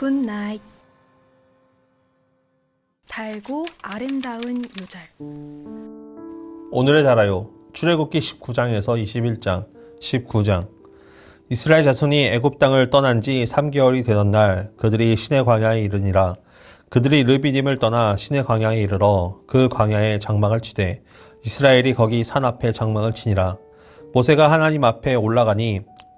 굿나잇 달고 아름다운 요절 오늘의 자라요. 출애굽기 19장에서 21장, 19장. 이스라엘 자손이 애굽 땅을 떠난 지 3개월이 되던 날 그들이 시내 광야에 이르니라. 그들이 르비딤을 떠나 시내 광야에 이르러 그 광야에 장막을 치되 이스라엘이 거기 산 앞에 장막을 치니라. 모세가 하나님 앞에 올라가니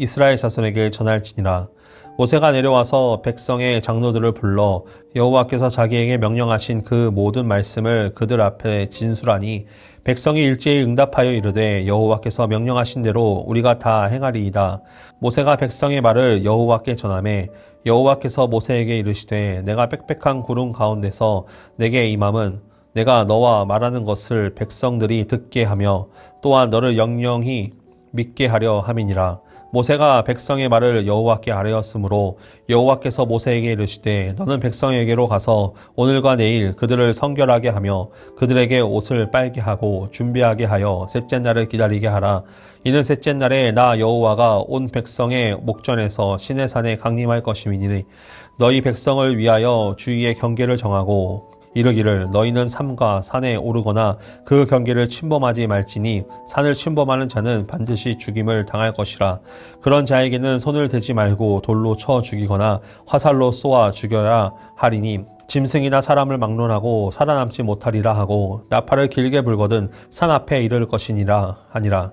이스라엘 자손에게 전할지니라 모세가 내려와서 백성의 장로들을 불러 여호와께서 자기에게 명령하신 그 모든 말씀을 그들 앞에 진술하니 백성이 일제히 응답하여 이르되 여호와께서 명령하신 대로 우리가 다 행하리이다. 모세가 백성의 말을 여호와께 전하매 여호와께서 모세에게 이르시되 내가 빽빽한 구름 가운데서 내게 임함은 내가 너와 말하는 것을 백성들이 듣게 하며 또한 너를 영영히 믿게 하려 함이니라. 모세가 백성의 말을 여호와께 아뢰었으므로 여호와께서 모세에게 이르시되 너는 백성에게로 가서 오늘과 내일 그들을 성결하게 하며 그들에게 옷을 빨게 하고 준비하게 하여 셋째 날을 기다리게 하라. 이는 셋째 날에 나 여호와가 온 백성의 목전에서 시내산에 강림할 것임이니 너희 백성을 위하여 주위의 경계를 정하고 이르기를 너희는 삼가 산에 오르거나 그 경계를 침범하지 말지니 산을 침범하는 자는 반드시 죽임을 당할 것이라. 그런 자에게는 손을 대지 말고 돌로 쳐 죽이거나 화살로 쏘아 죽여야 하리니 짐승이나 사람을 막론하고 살아남지 못하리라 하고 나팔을 길게 불거든 산 앞에 이를 것이니라 하니라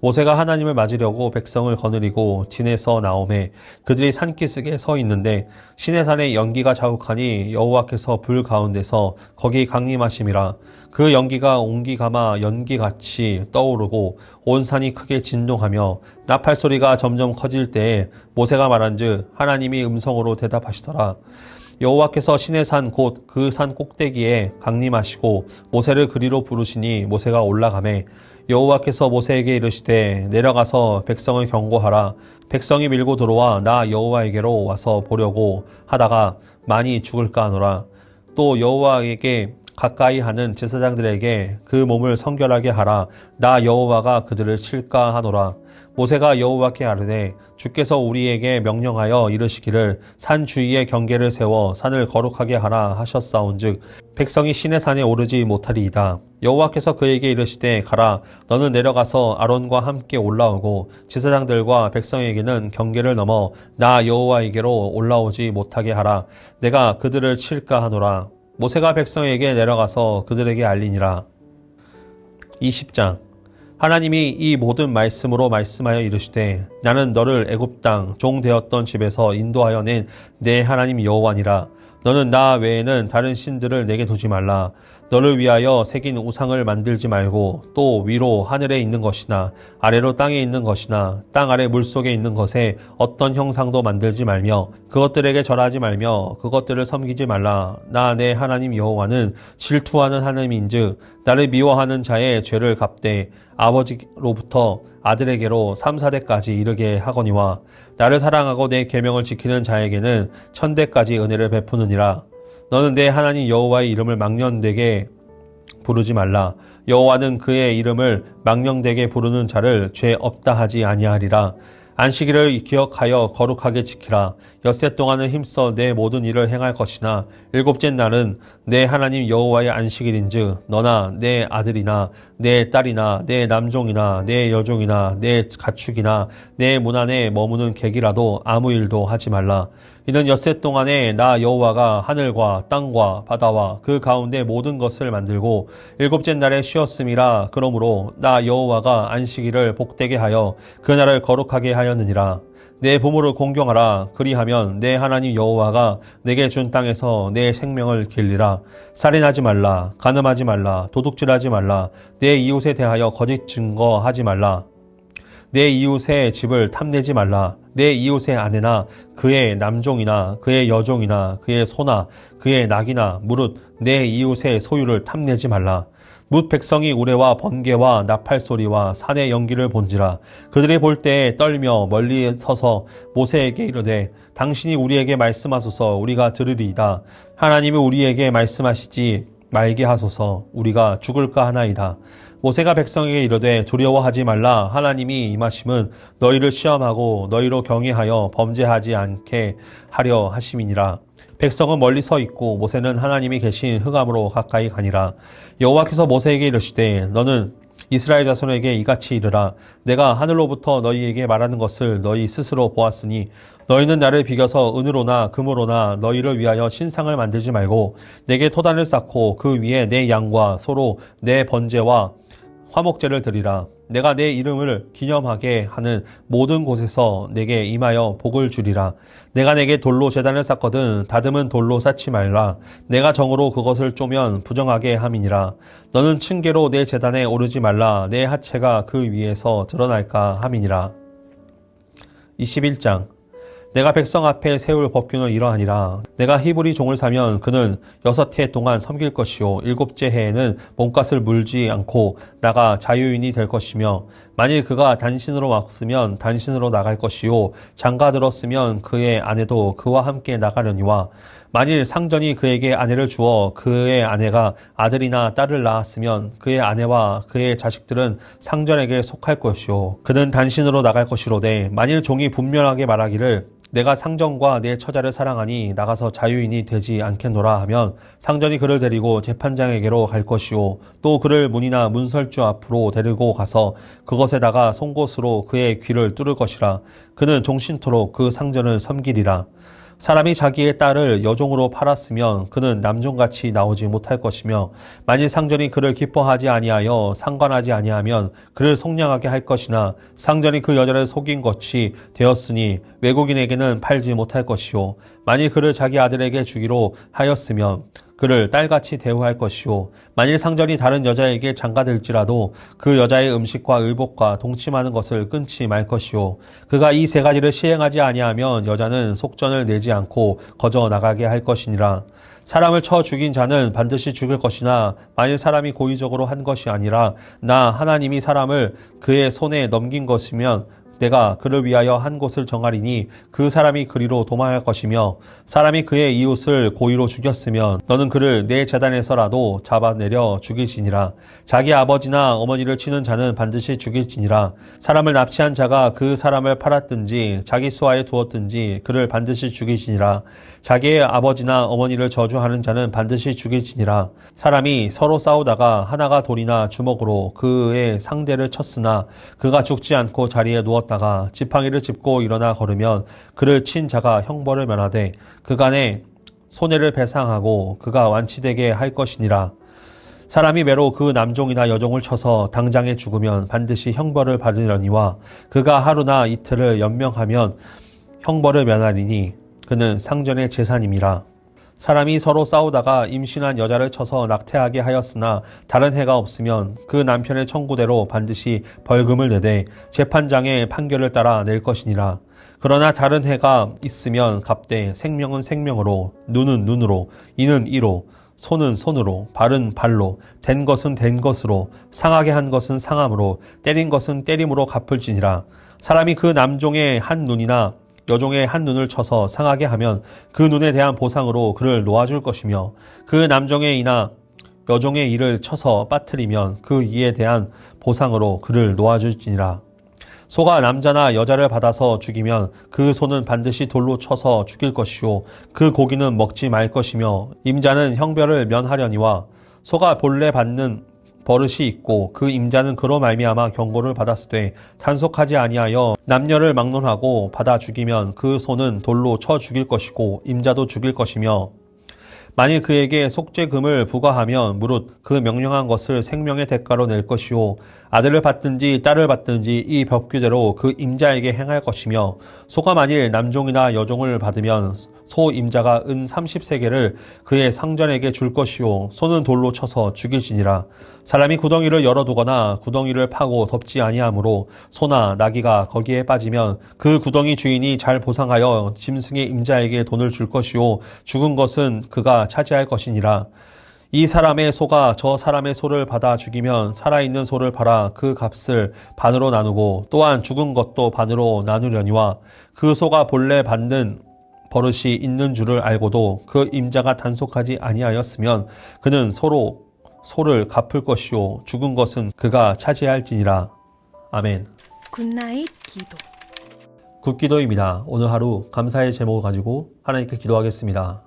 모세가 하나님을 맞으려고 백성을 거느리고 진에서 나오매 그들이 산기슭에 서 있는데 시내산에 연기가 자욱하니 여호와께서 불 가운데서 거기 강림하심이라. 그 연기가 옹기 가마 연기같이 떠오르고 온 산이 크게 진동하며 나팔 소리가 점점 커질 때에 모세가 말한즉 하나님이 음성으로 대답하시더라 여호와께서 시내산 곧 그 산 꼭대기에 강림하시고 모세를 그리로 부르시니 모세가 올라가매 여호와께서 모세에게 이르시되 내려가서 백성을 경고하라. 백성이 밀고 들어와 나 여호와에게로 와서 보려고 하다가 많이 죽을까 하노라. 또 여호와에게 가까이 하는 제사장들에게 그 몸을 성결하게 하라. 나 여호와가 그들을 칠까 하노라. 모세가 여호와께 아뢰되 주께서 우리에게 명령하여 이르시기를 산 주위에 경계를 세워 산을 거룩하게 하라 하셨사온즉 백성이 신의 산에 오르지 못하리이다. 여호와께서 그에게 이르시되 가라 너는 내려가서 아론과 함께 올라오고 제사장들과 백성에게는 경계를 넘어 나 여호와에게로 올라오지 못하게 하라. 내가 그들을 칠까 하노라 모세가 백성에게 내려가서 그들에게 알리니라. 20장 하나님이 이 모든 말씀으로 말씀하여 이르시되 나는 너를 애굽 땅 종 되었던 집에서 인도하여 낸 내 하나님 여호와니라. 너는 나 외에는 다른 신들을 내게 두지 말라. 너를 위하여 새긴 우상을 만들지 말고 또 위로 하늘에 있는 것이나 아래로 땅에 있는 것이나 땅 아래 물속에 있는 것에 어떤 형상도 만들지 말며 그것들에게 절하지 말며 그것들을 섬기지 말라. 나 내 하나님 여호와는 질투하는 하나님인즉 나를 미워하는 자의 죄를 갚되 아버지로부터 아들에게로 3, 4대까지 이르게 하거니와 나를 사랑하고 내 계명을 지키는 자에게는 천대까지 은혜를 베푸느니라 너는 내 하나님 여호와의 이름을 망령되게 부르지 말라. 여호와는 그의 이름을 망령되게 부르는 자를 죄 없다 하지 아니하리라. 안식일을 기억하여 거룩하게 지키라. 엿새 동안은 힘써 내 모든 일을 행할 것이나 일곱째 날은 내 하나님 여호와의 안식일인즉 너나 내 아들이나 내 딸이나 내 남종이나 내 여종이나 내 가축이나 내 문 안에 머무는 객이라도 아무 일도 하지 말라. 이는 엿새 동안에 나 여호와가 하늘과 땅과 바다와 그 가운데 모든 것을 만들고 일곱째 날에 쉬었음이라. 그러므로 나 여호와가 안식일을 복되게 하여 그 날을 거룩하게 하였느니라. 내 부모를 공경하라. 그리하면 내 하나님 여호와가 내게 준 땅에서 내 생명을 길리라. 살인하지 말라. 간음하지 말라. 도둑질하지 말라. 내 이웃에 대하여 거짓 증거하지 말라. 내 이웃의 집을 탐내지 말라. 내 이웃의 아내나 그의 남종이나 그의 여종이나 그의 소나 그의 낙이나 무릇 내 이웃의 소유를 탐내지 말라. 뭇 백성이 우레와 번개와 나팔 소리와 산의 연기를 본지라. 그들이 볼 때에 떨며 멀리 서서 모세에게 이르되 당신이 우리에게 말씀하소서. 우리가 들으리이다. 하나님이 우리에게 말씀하시지 말게 하소서. 우리가 죽을까 하나이다 모세가 백성에게 이르되 두려워하지 말라. 하나님이 임하심은 너희를 시험하고 너희로 경외하여 범죄하지 않게 하려 하심이니라. 백성은 멀리 서 있고 모세는 하나님이 계신 흑암으로 가까이 가니라. 여호와께서 모세에게 이르시되 너는 이스라엘 자손에게 이같이 이르라. 내가 하늘로부터 너희에게 말하는 것을 너희 스스로 보았으니 너희는 나를 비겨서 은으로나 금으로나 너희를 위하여 신상을 만들지 말고 내게 토단을 쌓고 그 위에 내 양과 소로 내 번제와 화목제를 드리라. 내가 내 이름을 기념하게 하는 모든 곳에서 내게 임하여 복을 주리라. 내가 내게 돌로 재단을 쌓거든 다듬은 돌로 쌓지 말라. 내가 정으로 그것을 쪼면 부정하게 함이니라. 너는 층계로 내 재단에 오르지 말라. 내 하체가 그 위에서 드러날까 함이니라. 21장 내가 백성 앞에 세울 법규는 이러하니라. 내가 히브리 종을 사면 그는 여섯 해 동안 섬길 것이요. 일곱째 해에는 몸값을 물지 않고 나가 자유인이 될 것이며, 만일 그가 단신으로 왔으면 단신으로 나갈 것이요. 장가 들었으면 그의 아내도 그와 함께 나가려니와, 만일 상전이 그에게 아내를 주어 그의 아내가 아들이나 딸을 낳았으면 그의 아내와 그의 자식들은 상전에게 속할 것이요. 그는 단신으로 나갈 것이로되, 만일 종이 분명하게 말하기를 내가 상전과 내 처자를 사랑하니 나가서 자유인이 되지 않겠노라 하면 상전이 그를 데리고 재판장에게로 갈 것이요. 또 그를 문이나 문설주 앞으로 데리고 가서 그것에다가 송곳으로 그의 귀를 뚫을 것이라. 그는 종신토록 그 상전을 섬기리라 사람이 자기의 딸을 여종으로 팔았으면 그는 남종같이 나오지 못할 것이며 만일 상전이 그를 기뻐하지 아니하여 상관하지 아니하면 그를 속량하게 할 것이나 상전이 그 여자를 속인 것이 되었으니 외국인에게는 팔지 못할 것이요. 만일 그를 자기 아들에게 주기로 하였으면 그를 딸같이 대우할 것이요 만일 상전이 다른 여자에게 장가들지라도 그 여자의 음식과 의복과 동침하는 것을 끊지 말 것이요 그가 이 세 가지를 시행하지 아니하면 여자는 속전을 내지 않고 거저 나가게 할 것이니라. 사람을 쳐 죽인 자는 반드시 죽을 것이나 만일 사람이 고의적으로 한 것이 아니라 나 하나님이 사람을 그의 손에 넘긴 것이면 내가 그를 위하여 한 곳을 정하리니 그 사람이 그리로 도망할 것이며 사람이 그의 이웃을 고의로 죽였으면 너는 그를 내 재단에서라도 잡아내려 죽일지니라. 자기 아버지나 어머니를 치는 자는 반드시 죽일지니라. 사람을 납치한 자가 그 사람을 팔았든지 자기 수하에 두었든지 그를 반드시 죽일지니라. 자기의 아버지나 어머니를 저주하는 자는 반드시 죽일지니라. 사람이 서로 싸우다가 하나가 돌이나 주먹으로 그의 상대를 쳤으나 그가 죽지 않고 자리에 누웠 다가 지팡이를 짚고 일어나 걸으면 그를 친 자가 형벌을 면하되 그간에 손해를 배상하고 그가 완치되게 할 것이니라. 사람이 매로 그 남종이나 여종을 쳐서 당장에 죽으면 반드시 형벌을 받으려니와 그가 하루나 이틀을 연명하면 형벌을 면하리니 그는 상전의 재산임이라. 사람이 서로 싸우다가 임신한 여자를 쳐서 낙태하게 하였으나 다른 해가 없으면 그 남편의 청구대로 반드시 벌금을 내되 재판장의 판결을 따라 낼 것이니라. 그러나 다른 해가 있으면 갑대 생명은 생명으로 눈은 눈으로 이는 이로 손은 손으로 발은 발로 된 것은 된 것으로 상하게 한 것은 상함으로 때린 것은 때림으로 갚을지니라. 사람이 그 남종의 한 눈이나 여종의 한 눈을 쳐서 상하게 하면 그 눈에 대한 보상으로 그를 놓아줄 것이며 그 남종의 이나 여종의 이를 쳐서 빠뜨리면 그 이에 대한 보상으로 그를 놓아줄지니라. 소가 남자나 여자를 받아서 죽이면 그 소는 반드시 돌로 쳐서 죽일 것이요 그 고기는 먹지 말 것이며 임자는 형벌을 면하려니와 소가 본래 받는 버릇이 있고 그 임자는 그로 말미암아 경고를 받았으되 단속하지 아니하여 남녀를 막론하고 받아 죽이면 그 손은 돌로 쳐 죽일 것이고 임자도 죽일 것이며 만일 그에게 속죄금을 부과하면 무릇 그 명령한 것을 생명의 대가로 낼 것이요 아들을 받든지 딸을 받든지 이 법규대로 그 임자에게 행할 것이며 소가 만일 남종이나 여종을 받으면 소 임자가 은 30세계를 그의 상전에게 줄 것이요. 소는 돌로 쳐서 죽일지니라. 사람이 구덩이를 열어두거나 구덩이를 파고 덮지 아니하므로 소나 나귀가 거기에 빠지면 그 구덩이 주인이 잘 보상하여 짐승의 임자에게 돈을 줄 것이요. 죽은 것은 그가 차지할 것이니라. 이 사람의 소가 저 사람의 소를 받아 죽이면 살아있는 소를 팔아 그 값을 반으로 나누고 또한 죽은 것도 반으로 나누려니와 그 소가 본래 받는 버릇이 있는 줄을 알고도 그 임자가 단속하지 아니하였으면 그는 서로 소를 갚을 것이요 죽은 것은 그가 차지할지니라 아멘. 굿나잇 기도. 굿기도입니다. 오늘 하루 감사의 제목을 가지고 하나님께 기도하겠습니다.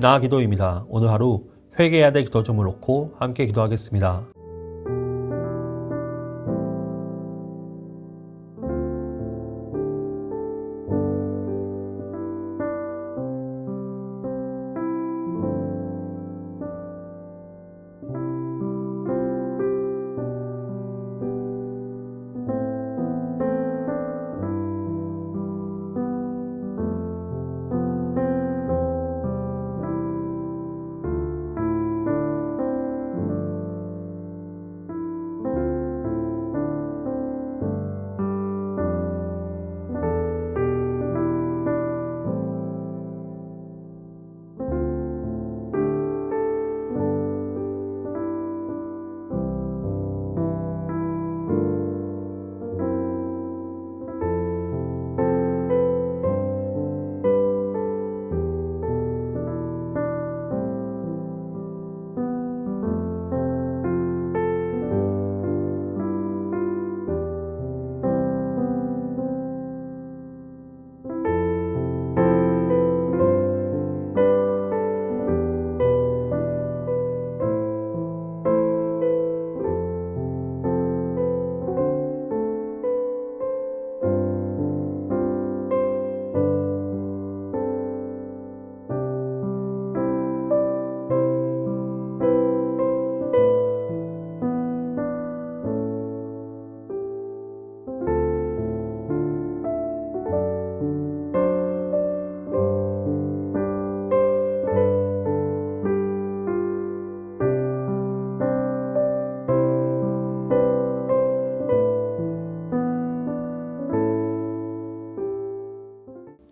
나 기도입니다. 오늘 하루 회개해야 될 기도 점을 놓고 함께 기도하겠습니다.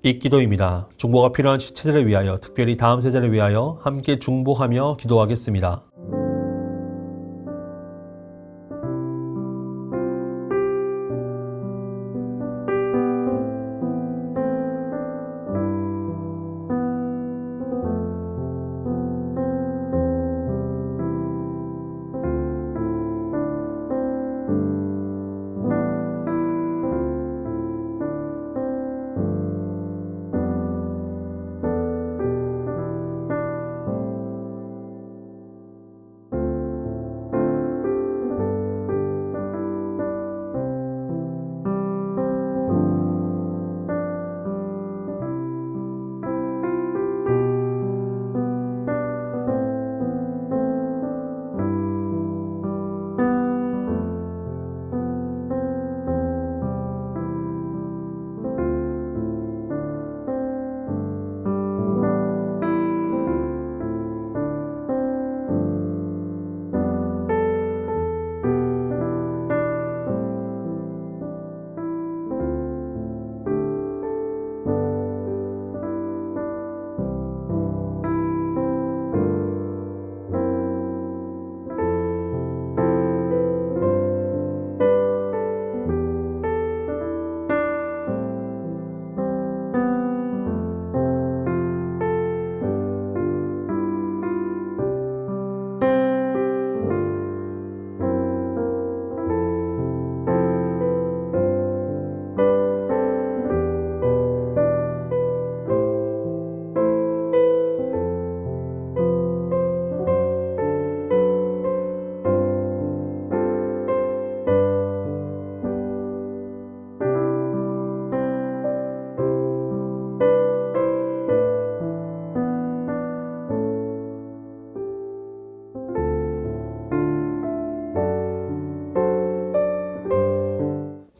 빅기도입니다. 중보가 필요한 시체들을 위하여, 특별히 다음 세대를 위하여 함께 중보하며 기도하겠습니다.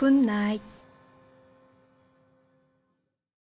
달아요 굿나잇